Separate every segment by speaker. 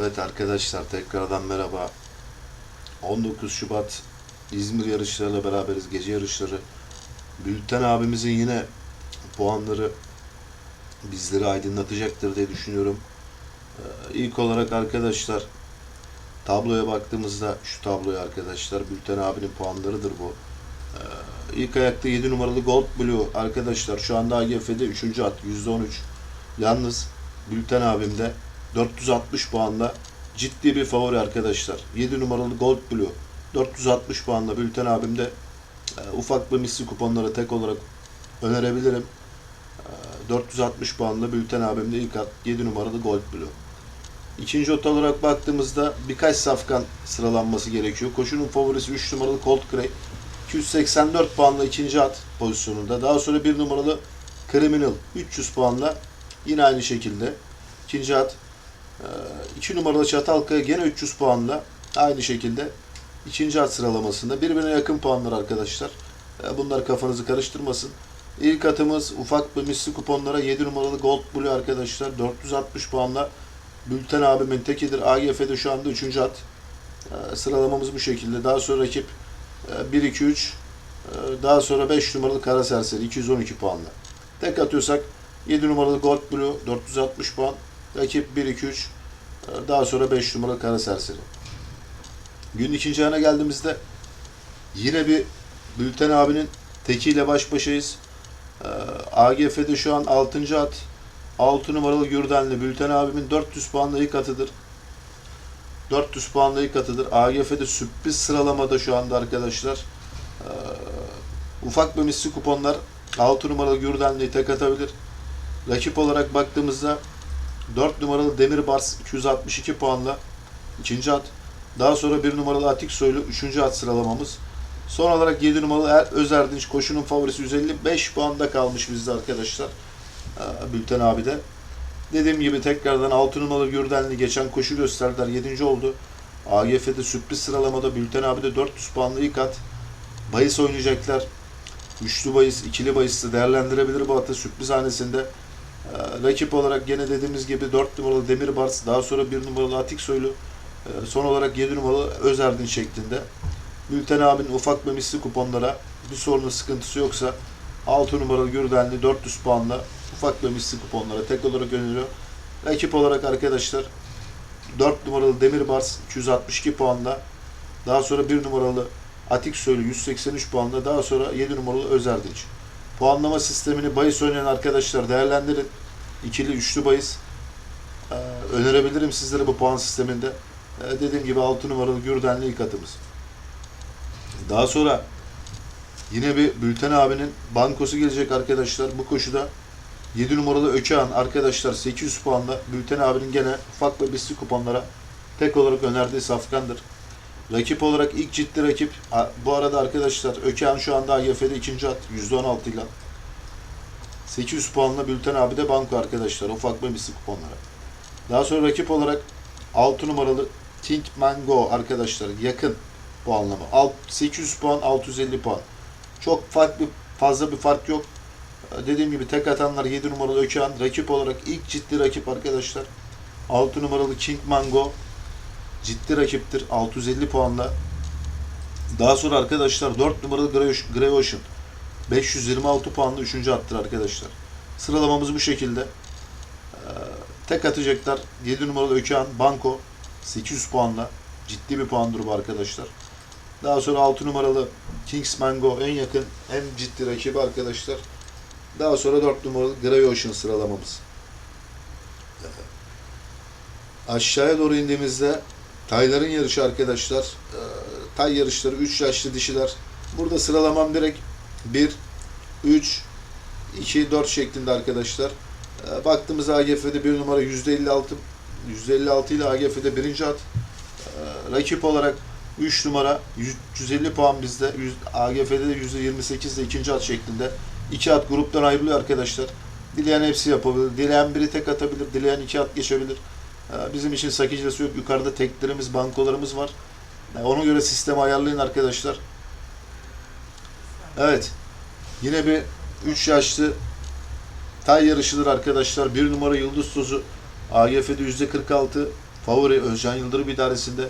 Speaker 1: Evet arkadaşlar tekrardan merhaba. 19 Şubat İzmir yarışlarıyla beraberiz. Gece yarışları. Bülten abimizin yine puanları bizleri aydınlatacaktır diye düşünüyorum. Ee, İlk olarak arkadaşlar tabloya baktığımızda şu tabloya arkadaşlar Bülten abinin puanlarıdır bu. Ee, İlk ayakta 7 numaralı Gold Blue arkadaşlar şu anda AGF'de 3. at %13. Yalnız Bülten abimde 460 puanla ciddi bir favori arkadaşlar. 7 numaralı Gold Blue 460 puanla Bülten abimde e, ufak bir misli kuponları tek olarak önerebilirim. E, 460 puanla Bülten abimde ilk at 7 numaralı Gold Blue. İkinci ot olarak baktığımızda birkaç safkan sıralanması gerekiyor. Koşunun favorisi 3 numaralı Colt Grey. 284 puanla ikinci at pozisyonunda. Daha sonra 1 numaralı Criminal 300 puanla yine aynı şekilde ikinci at. 2 numaralı Çatalkaya gene 300 puanla aynı şekilde ikinci at sıralamasında. Birbirine yakın puanlar arkadaşlar. E, Bunlar kafanızı karıştırmasın. İlk atımız ufak bir misli kuponlara 7 numaralı Gold Blue arkadaşlar. 460 puanla Bülten abimin tekidir. AGF'de şu anda 3. at. E, Sıralamamız bu şekilde. Daha sonra rakip e, 1, 2, 3. e, Daha sonra 5 numaralı Kara Serseri 212 puanla. Tek atıyorsak 7 numaralı Gold Blue 460 puan. Rakip 1, 2, 3. e, Daha sonra 5 numaralı Kara Serseri. Gün ikinci ayına geldiğimizde yine bir Bülten abinin tekiyle baş başayız. Ee, AGF'de şu an 6. at. 6 numaralı Gürdenli. Bülten abimin 400 puanlı ilk atıdır. 400 puanlı ilk atıdır. AGF'de sürpriz sıralamada şu anda arkadaşlar. Ee, ufak bir misli kuponlar 6 numaralı Gürdenli'yi tek atabilir. Rakip olarak baktığımızda 4 numaralı Demir Bars 262 puanla ikinci at. Daha sonra 1 numaralı Atik Soylu 3. at sıralamamız. Son olarak 7 numaralı er, Özerdinç koşunun favorisi 155 puanda kalmış bizde arkadaşlar. Ee, Bülten abi de. Dediğim gibi tekrardan 6 numaralı Gürdenli geçen koşu gösterdiler. 7. oldu. AGF'de sürpriz sıralamada Bülten abi de 400 puanlı ilk at. Bayis oynayacaklar. Üçlü bayis, ikili bayisi değerlendirebilir bu atı sürpriz hanesinde. Ee, rakip olarak gene dediğimiz gibi 4 numaralı Demir Bars, daha sonra 1 numaralı Atik Soylu, ee, son olarak 7 numaralı Özerdin şeklinde. Bülten abinin ufak ve misli kuponlara bir sorunu sıkıntısı yoksa 6 numaralı Gürdenli 400 puanla ufak ve misli kuponlara tek olarak öneriyor. Rakip olarak arkadaşlar 4 numaralı Demirbars 262 puanla daha sonra 1 numaralı Atik Söylü 183 puanla daha sonra 7 numaralı Özerdinç. Puanlama sistemini bahis oynayan arkadaşlar değerlendirin. İkili, üçlü bahis. Ee, önerebilirim sizlere bu puan sisteminde. Ee, dediğim gibi 6 numaralı Gürdenli ilk atımız. Daha sonra yine bir Bülten abinin bankosu gelecek arkadaşlar. Bu koşuda 7 numaralı Ökehan arkadaşlar 800 puanla Bülten abinin gene ufak ve bisli kuponlara tek olarak önerdiği safkandır. Rakip olarak ilk ciddi rakip bu arada arkadaşlar Ökehan şu anda AGF'de ikinci at %16 ile 800 puanla Bülten abi de banko arkadaşlar ufak ve misli kuponlara. Daha sonra rakip olarak 6 numaralı King Mango arkadaşlar yakın puanlama. Alt, 800 puan 650 puan. Çok farklı fazla bir fark yok. Dediğim gibi tek atanlar 7 numaralı Ökehan. Rakip olarak ilk ciddi rakip arkadaşlar. 6 numaralı King Mango ciddi rakiptir. 650 puanla. Daha sonra arkadaşlar 4 numaralı Grey Ocean- Grey Ocean 526 puanla 3. attır arkadaşlar. Sıralamamız bu şekilde. Ee, tek atacaklar 7 numaralı Ökehan Banko 800 puanla. Ciddi bir puandır bu arkadaşlar. Daha sonra 6 numaralı Kings Mango en yakın, en ciddi rakibi arkadaşlar. Daha sonra 4 numaralı Grey Ocean sıralamamız. Aşağıya doğru indiğimizde tayların yarışı arkadaşlar. Ee, Tay yarışları 3 yaşlı dişiler. Burada sıralamam direkt 1, 3, 2, 4 şeklinde arkadaşlar. Ee, Baktığımız AGF'de 1 numara %56 %56 ile AGF'de birinci at. Ee, Rakip olarak 3 numara 150 puan bizde. AGF'de de %28 ile ikinci at şeklinde. 2 at gruptan ayrılıyor arkadaşlar. Dileyen hepsi yapabilir. Dileyen biri tek atabilir. Dileyen iki at geçebilir. Ee, Bizim için sakıncası yok. Yukarıda teklerimiz, bankolarımız var. Ee, Ona göre sistemi ayarlayın arkadaşlar. Evet. Yine bir 3 yaşlı tay yarışıdır arkadaşlar. Bir numara Yıldız Tozu AGF'de %46 favori Özcan Yıldırım idaresinde.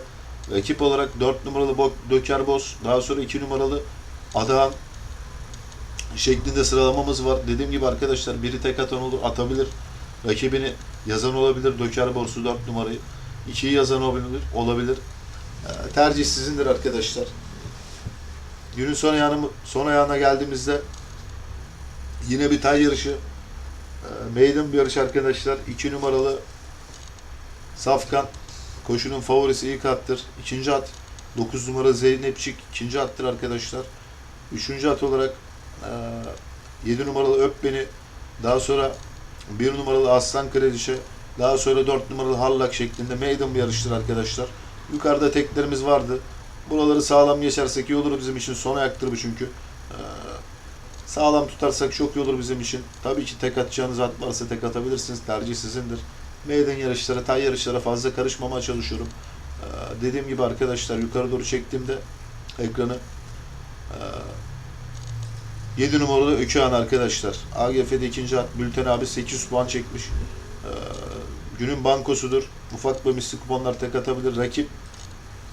Speaker 1: Rakip olarak 4 numaralı Döker Boz, daha sonra 2 numaralı Adahan şeklinde sıralamamız var. Dediğim gibi arkadaşlar biri tek atan olur, atabilir. Rakibini yazan olabilir. Döker Bors'u 4 numarayı. 2'yi yazan olabilir. olabilir. Ee, tercih sizindir arkadaşlar. Günün son ayağına, son ayağına geldiğimizde yine bir tay yarışı. Ee, Maiden bir yarış arkadaşlar. 2 numaralı Safkan koşunun favorisi ilk attır. İkinci at 9 numara Zeynepçik ikinci attır arkadaşlar. Üçüncü at olarak e, 7 numaralı Öp Beni daha sonra 1 numaralı Aslan Kredişe daha sonra 4 numaralı Hallak şeklinde maiden bir yarıştır arkadaşlar. Yukarıda teklerimiz vardı. Buraları sağlam geçersek iyi olur bizim için. Son ayaktır bu çünkü. Ee, sağlam tutarsak çok iyi olur bizim için. Tabii ki tek atacağınız at varsa tek atabilirsiniz. Tercih sizindir. Maiden yarışlara, tay yarışlara fazla karışmamaya çalışıyorum. Ee, dediğim gibi arkadaşlar yukarı doğru çektiğimde ekranı ee, 7 numaralı Ökühan arkadaşlar. AGF'de ikinci at. Bülten abi 800 puan çekmiş. Ee, günün bankosudur. Ufak ve misli kuponlar tek atabilir. Rakip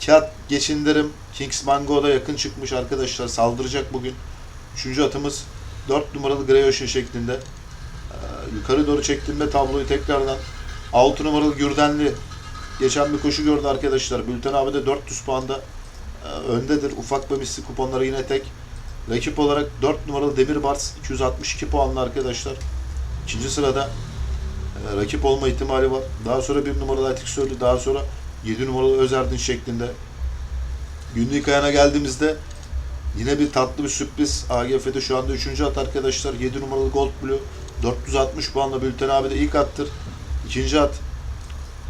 Speaker 1: Kağıt geçindirim. Kings Mango'da yakın çıkmış arkadaşlar. Saldıracak bugün. Üçüncü atımız 4 numaralı Grey Ocean şeklinde. Ee, yukarı doğru çektiğimde tabloyu tekrardan 6 numaralı Gürdenli geçen bir koşu gördü arkadaşlar. Bülten abi de 400 puanda e, öndedir. Ufak ve misli kuponları yine tek. Rakip olarak 4 numaralı Demir Bars 262 puanlı arkadaşlar. İkinci sırada e, rakip olma ihtimali var. Daha sonra 1 numaralı Atik Söylü, daha sonra 7 numaralı Özerdin şeklinde. Günlük ayağına geldiğimizde yine bir tatlı bir sürpriz. AGF'de şu anda 3. at arkadaşlar. 7 numaralı Gold Blue 460 puanla Bülten abi de ilk attır. İkinci at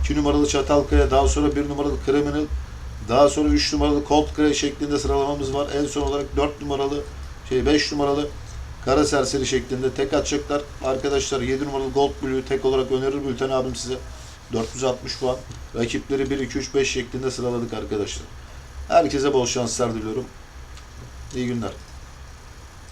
Speaker 1: 2 numaralı Çatalkaya, daha sonra 1 numaralı Criminal, daha sonra 3 numaralı Colt Grey şeklinde sıralamamız var. En son olarak 4 numaralı şey 5 numaralı Kara Serseri şeklinde tek atacaklar. Arkadaşlar 7 numaralı Gold Blue tek olarak önerir Bülten abim size. 460 puan. Rakipleri 1, 2, 3, 5 şeklinde sıraladık arkadaşlar. Herkese bol şanslar diliyorum. İyi günler.